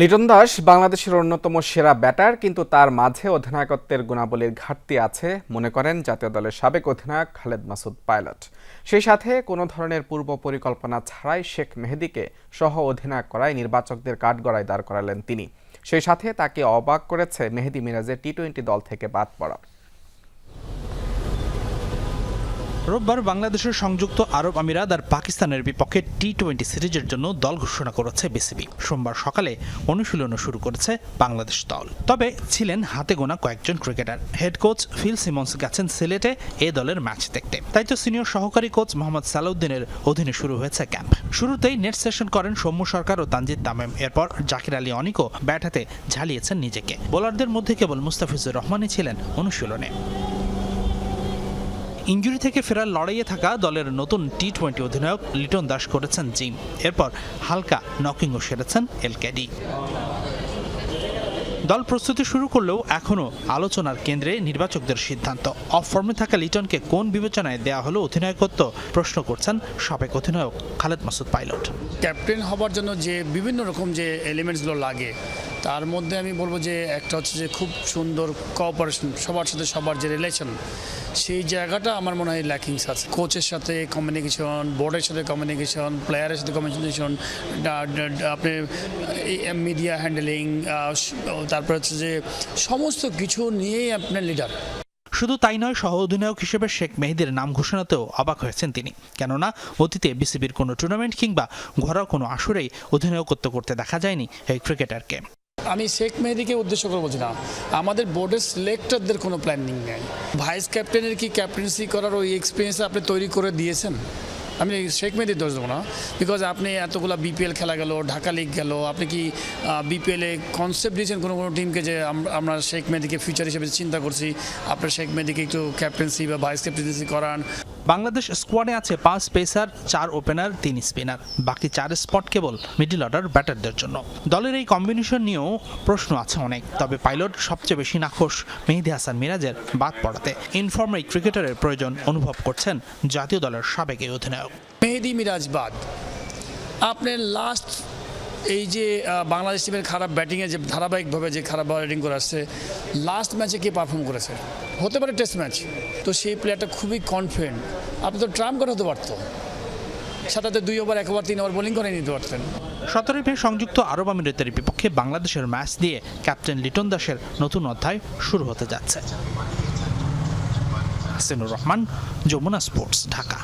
লিটন দাস বাংলাদেশের অন্যতম সেরা ব্যাটার, কিন্তু তার মাঝে অধিনায়কত্বের গুণাবলীর ঘাটতি আছে, মনে করেন জাতীয় দলের সাবেক অধিনায়ক খালেদ মাসুদ পাইলট। সেই সাথে কোনো ধরনের পূর্ব পরিকল্পনা ছাড়াই শেখ মেহেদিকে সহ অধিনায়ক করায় নির্বাচকদের কাঠগড়ায় দাঁড় করালেন তিনি। সেই সাথে তাকে অবাক করেছে মেহেদি মিরাজের টি টোয়েন্টি দল থেকে বাদ পড়া। রোববার বাংলাদেশের সংযুক্ত আরব আমিরাত আর পাকিস্তানের বিপক্ষে টি টোয়েন্টি সিরিজের জন্য দল ঘোষণা করেছে বিসিবি। সোমবার সকালে অনুশীলনও শুরু করেছে বাংলাদেশ দল। তবে ছিলেন হাতে গোনা কয়েকজন cricketer. Head coach Phil Simmons গেছেন সিলেটে এ দলের ম্যাচ দেখতে। তাই তো সিনিয়র সহকারী কোচ মোহাম্মদ সালাউদ্দিনের অধীনে শুরু হয়েছে ক্যাম্প। শুরুতেই নেট সেশন করেন সৌম্য সরকার ও তানজিদ তামিম। এরপর জাকির আলী অনিকও ব্যাট হাতে ঝালিয়েছেন নিজেকে। বোলারদের মধ্যে কেবল মুস্তাফিজুর রহমানই ছিলেন অনুশীলনে। ইঞ্জুরি থেকে ফেরার লড়াইয়ে থাকা দলের নতুন টি টোয়েন্টি অধিনায়ক লিটন দাস করেছেন জিম। এরপর হালকা নকিংও সেরেছেন এলকেডি দল প্রস্তুতি শুরু করলেও এখনও আলোচনার কেন্দ্রে নির্বাচকদের সিদ্ধান্ত। অফ ফর্মে থাকা লিটনকে কোন বিবেচনায় দেয়া হলো অধিনায়কত্ব প্রশ্ন করছেন সাবেক অধিনায়ক খালেদ মাসুদ পাইলট। ক্যাপ্টেন হবার জন্য যে বিভিন্ন রকম যে এলিমেন্টসগুলো লাগে তার মধ্যে আমি বলব যে একটা হচ্ছে যে খুব সুন্দর কোঅপারেশন সবার সাথে সবার যে রিলেশন সেই জায়গাটা আমার মনে হয় ল্যাকিংস আছে। কোচের সাথে কমিউনিকেশন বোর্ডের সাথে কমিউনিকেশন প্লেয়ারের সাথে কমিউনিকেশন আপনি মিডিয়া হ্যান্ডেলিং তারপরে হচ্ছে যে সমস্ত কিছু নিয়েই আপনার লিডার শুধু তাই নয়, সহ অধিনায়ক হিসেবে শেখ মেহেদির নাম ঘোষণাতেও অবাক হয়েছেন তিনি। কেননা, অতীতে বিসিবির কোনো টুর্নামেন্ট কিংবা ঘরোয়া কোনো আসরেই অধিনায়কত্ব করতে দেখা যায়নি এই ক্রিকেটারকে। আমি শেখ মেহেদিকে উদ্দেশ্য করে বলছি না আমাদের বোর্ডের সিলেক্টরদের কোনো প্ল্যানিং নেই। ভাইস ক্যাপ্টেনের কি ক্যাপ্টেন্সি করার ওই এক্সপিরিয়েন্স আপনি তৈরি করে দিয়েছেন? আমি শেখ মেহেদির দোষ দেবো না বিকজ আপনি এতগুলো বিপিএল খেলা গেল, ঢাকা লিগ গেল, আপনি কি বিপিএলে কনসেপ্ট দিয়েছেন কোনো কোনো টিমকে যে আমরা শেখ মেহেদিকে ফিউচার হিসেবে চিন্তা করছি, আপনার শেখ মেহেদিকে একটু ক্যাপ্টেন্সি বা ভাইস ক্যাপ্টেন্সি করান? বাংলাদেশ স্কোয়াডে আছে পাঁচ পেসার, চার ওপেনার, তিন স্পিনার। বাকি চার স্পট কেবল মিডল অর্ডার ব্যাটারদের জন্য। দলের এই কম্বিনেশন নিয়েও প্রশ্ন আছে অনেক, তবে পাইলট সবচেয়ে বেশি নাখোশ মেহেদি হাসান মিরাজের বাদ পড়াতে। ইনফর্ম ক্রিকেটারের প্রয়োজন অনুভব করছেন জাতীয় দলের সাবেক এই অধিনায়ক। মেহেদি মিরাজ বাদ। আপনার লাস্ট এই যে বাংলাদেশ টিমের খারাপ ব্যাটিংয়ে যে ধারাবাহিকভাবে যে খারাপ ব্যাটিং করে আসছে লাস্ট ম্যাচে কে পারফর্ম করেছে? হতে পারে টেস্ট ম্যাচ তো সেই প্লেয়ারটা খুবই কনফিডেন্ট আপনি তো ট্রাম্প করে হতে পারতো। সাথে দুই ওভার এক ওভার তিন ওভার বোলিং করে নিতে পারতেন। সতেরোই মে সংযুক্ত আরব আমিরাতের বিপক্ষে বাংলাদেশের ম্যাচ দিয়ে ক্যাপ্টেন লিটন দাসের নতুন অধ্যায় শুরু হতে যাচ্ছে। হাসিনুর রহমান, যমুনা স্পোর্টস ঢাকা।